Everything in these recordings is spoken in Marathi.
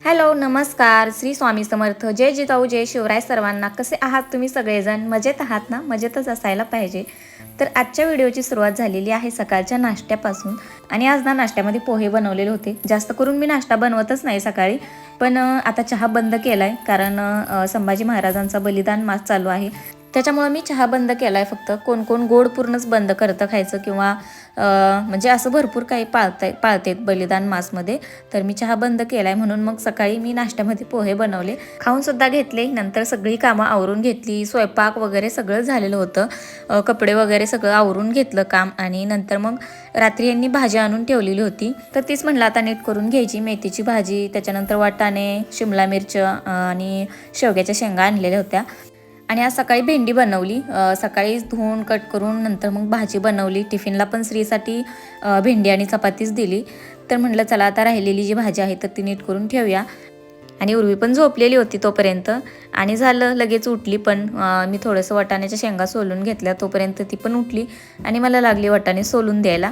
हॅलो नमस्कार. श्री स्वामी समर्थ. जय जिजाऊ जय शिवराय सर्वांना. कसे आहात तुम्ही सगळेजण? मजेत आहात ना? मजेतच असायला पाहिजे. तर आजच्या व्हिडिओची सुरुवात झालेली आहे सकाळच्या नाश्त्यापासून. आणि आज ना नाश्त्यामध्ये पोहे बनवलेले होते. जास्त करून मी नाश्ता बनवतच नाही सकाळी. पण आता चहा बंद केला आहे कारण संभाजी महाराजांचा बलिदान मास चालू आहे. त्याच्यामुळं मी चहा बंद केला आहे फक्त. कोण कोण गोड पूर्णच बंद करतं खायचं किंवा म्हणजे असं भरपूर काही पाळताय पाळतेत बलिदान मासमध्ये. तर मी चहा बंद केला आहे म्हणून मग सकाळी मी नाश्त्यामध्ये पोहे बनवले. खाऊन सुद्धा घेतले. नंतर सगळी कामं आवरून घेतली. स्वयंपाक वगैरे सगळं झालेलं होतं. कपडे वगैरे सगळं आवरून घेतलं काम आणि नंतर मग रात्री यांनी भाजी आणून ठेवलेली होती. तर तीच म्हणलं आता नीट करून घ्यायची मेथीची भाजी. त्याच्यानंतर वाटाणे शिमला मिरच आणि शेवग्याच्या शेंगा आणलेल्या होत्या. आणि आज सकाळी भेंडी बनवली. सकाळी सकाळीच धुवून कट करून नंतर मग भाजी बनवली. टिफिनला पण स्त्रीसाठी भेंडी आणि चपातीच दिली. तर म्हटलं चला आता राहिलेली जी भाजी आहे तर ती नीट करून ठेवूया. आणि उर्वी पण झोपलेली होती तोपर्यंत. आणि झालं लगेच उठली पण. मी थोडंसं वाटाण्याच्या शेंगा सोलून घेतल्या. तोपर्यंत ती पण उठली. आणि मला लागली वटाणे सोलून द्यायला.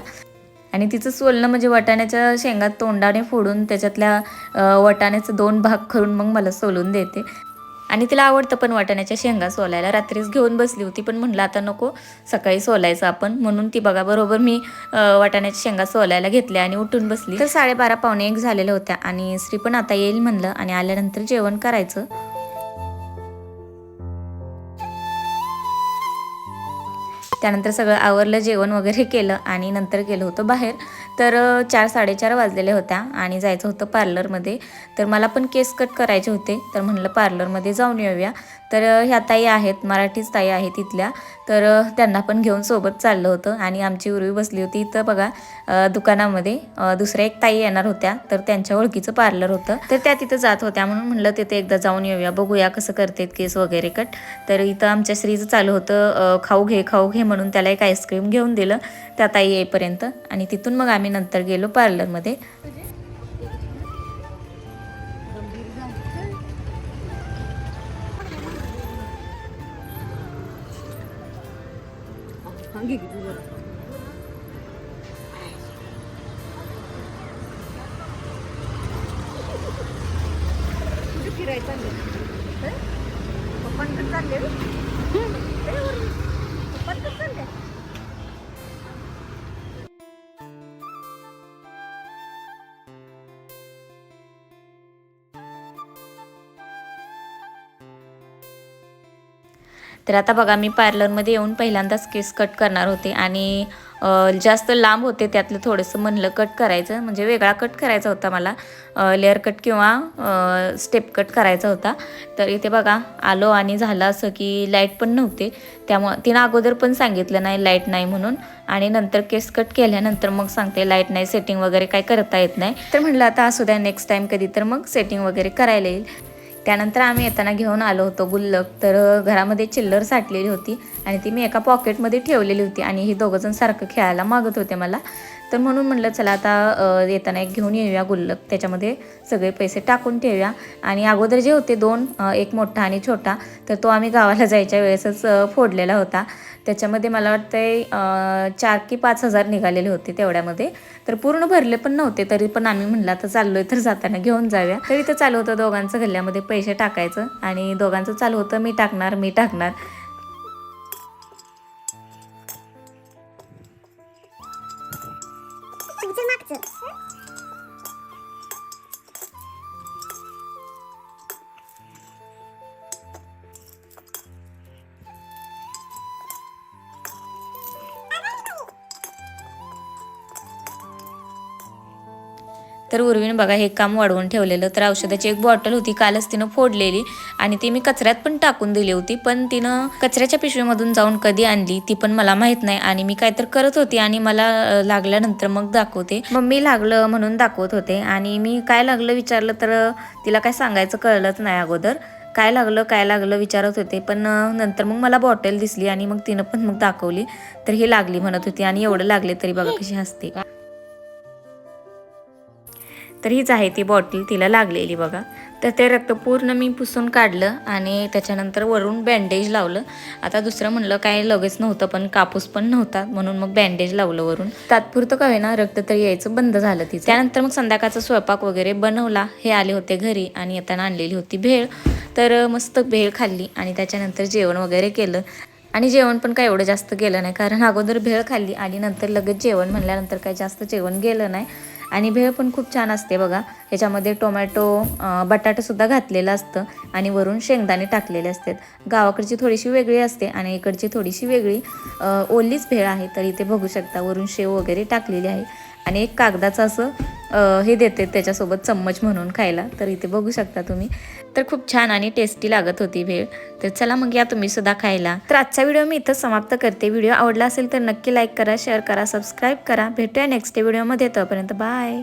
आणि तिचं सोलणं म्हणजे वटाण्याच्या शेंगात तोंडाने फोडून त्याच्यातल्या वटाण्याचं दोन भाग करून मग मला सोलून देते. आणि तिला आवडतं पण वाटाण्याच्या शेंगा सोलायला. रात्रीच घेऊन बसली होती पण म्हणलं आता नको सकाळी सोलायचं आपण. म्हणून ती बघा बरोबर मी वाटाण्याच्या शेंगा सोलायला घेतल्या आणि उठून बसली. तर साडेबारा पावणे एक झालेल्या होत्या आणि श्री पण आता येईल म्हणलं आणि आल्यानंतर जेवण करायचं. त्यानंतर सगळं आवरलं जेवण वगैरे केलं आणि नंतर गेलो होतो बाहेर. तर चार साडेचार वाजलेल्या होत्या आणि जायचं होतं पार्लरमध्ये. तर मला पण केस कट करायचे होते. तर म्हणलं पार्लरमध्ये जाऊन येऊया. तर ह्या ताई आहेत मराठीच ताई आहेत तिथल्या तर त्यांना पण घेऊन सोबत चाललं होतं आणि आमची उर्वी बसली होती इथं बघा दुकानामध्ये. दुसऱ्या एक ताई येणार होत्या. तर त्यांच्या ओळखीचं पार्लर होतं. तर त्या तिथं जात होत्या म्हणून म्हणलं तिथे एकदा जाऊन येऊया. बघूया कसं करतात केस वगैरे कट. तर इथं आमच्या श्रीचं चालू होतं खाऊ घे खाऊ घे म्हणून त्याला एक आईस्क्रीम घेऊन दिलं. त्या ताई येईपर्यंत आणि तिथून मग आम्ही नंतर गेलो पार्लरमध्ये. तर आता बघा मी पार्लरमध्ये येऊन पहिल्यांदाच केस कट करणार होते आणि जास्त लांब होते त्यातलं थोडंसं म्हणलं कट करायचं. म्हणजे वेगळा कट करायचा होता मला. लेअर कट किंवा स्टेप कट करायचा होता. तर इथे बघा आलो आणि झालं असं की लाइट पण नव्हते. त्यामुळं तिनं अगोदर पण सांगितलं नाही लाइट नाही म्हणून. आणि नंतर केस कट केल्यानंतर मग सांगते लाइट नाही सेटिंग वगैरे काय करता येत नाही. तर म्हटलं आता असू द्या नेक्स्ट टाईम कधी तर मग सेटिंग वगैरे करायला येईल. त्यानंतर आम्ही येताना घेऊन आलो होतो गुल्लक. तर घरामध्ये चिल्लर साठलेली होती आणि ती मी एका पॉकेटमध्ये ठेवलेली होती आणि हे दोघंजण सारखं खेळायला मागत होते मला. तर म्हणून म्हटलं चला आता येताना एक घेऊन येऊया गुल्लक. त्याच्यामध्ये सगळे पैसे टाकून ठेवूया. आणि अगोदर जे होते दोन एक मोठा आणि छोटा तर तो आम्ही गावाला जायच्या वेळेसच फोडलेला होता. त्याच्यामध्ये मला वाटतंय चार की पाच हजार निघालेले होते तेवढ्यामध्ये. तर पूर्ण भरले पण नव्हते तरी पण आम्ही म्हणलं आता चाललोय तर जाताना घेऊन जाऊया. तरी तर चालू होतं दोघांचं गल्ल्यामध्ये पैसे टाकायचं. आणि दोघांचं चालू होतं मी टाकणार मी टाकणार. yatırmaktı. तर उर्वीनं बघा हे काम वाढवून ठेवलेलं. तर औषधाची एक बॉटल होती कालच तिनं फोडलेली आणि ती मी कचऱ्यात पण टाकून दिली होती. पण तिनं कचऱ्याच्या पिशवीमधून जाऊन कधी आणली ती पण मला माहीत नाही. आणि मी काय तर करत होती आणि मला लागल्यानंतर मग दाखवते. मम्मी लागलं म्हणून दाखवत होते आणि मी काय लागलं विचारलं तर तिला काय सांगायचं कळलंच नाही अगोदर. काय लागलं काय लागलं विचारत होते. पण नंतर मग मला बॉटल दिसली आणि मग तिनं पण मग दाखवली. तर ही लागली म्हणत होती आणि एवढं लागले तरी बघा कशी हसते. तर हीच आहे ती बॉटल तिला लागलेली बघा. तर ते रक्त पूर्ण मी पुसून काढलं आणि त्याच्यानंतर वरून बँडेज लावलं. आता दुसरं म्हणलं काय लगेच नव्हतं पण कापूस पण नव्हता म्हणून मग बँडेज लावलं वरून. तात्पुरतं काय ना रक्त तरी यायचं बंद झालं तिचं. त्यानंतर मग संध्याकाळचा स्वयंपाक वगैरे बनवला. हे आले होते घरी आणि येताना आणलेली होती भेळ. तर मस्त भेळ खाल्ली आणि त्याच्यानंतर जेवण वगैरे केलं. आणि जेवण पण काय एवढं जास्त गेलं नाही कारण अगोदर भेळ खाल्ली आणि नंतर लगेच जेवण म्हणल्यानंतर काय जास्त जेवण गेलं नाही. आणि भेळ पण खूप छान असते बघा. ह्याच्यामध्ये टोमॅटो बटाटासुद्धा घातलेलं असतं आणि वरून शेंगदाणे टाकलेले असतात. गावाकडची थोडीशी वेगळी असते आणि इकडची थोडीशी वेगळी. ओलीच भेळ आहे तर इथे बघू शकता वरून शेव वगैरे टाकलेली आहे. आणि एक कागदाचं असं हे देते त्याच्यासोबत चम्मच म्हणून खायला. तर इथे बघू शकता तुम्ही. तर खूप छान आणि टेस्टी लागत होती भेळ. तर चला मग या तुम्ही सुद्धा खायला. तर आजचा व्हिडिओ मी इथं समाप्त करते. व्हिडिओ आवडला असेल तर नक्की लाईक करा शेअर करा सबस्क्राईब करा. भेटूया नेक्स्ट व्हिडिओमध्ये तोपर्यंत बाय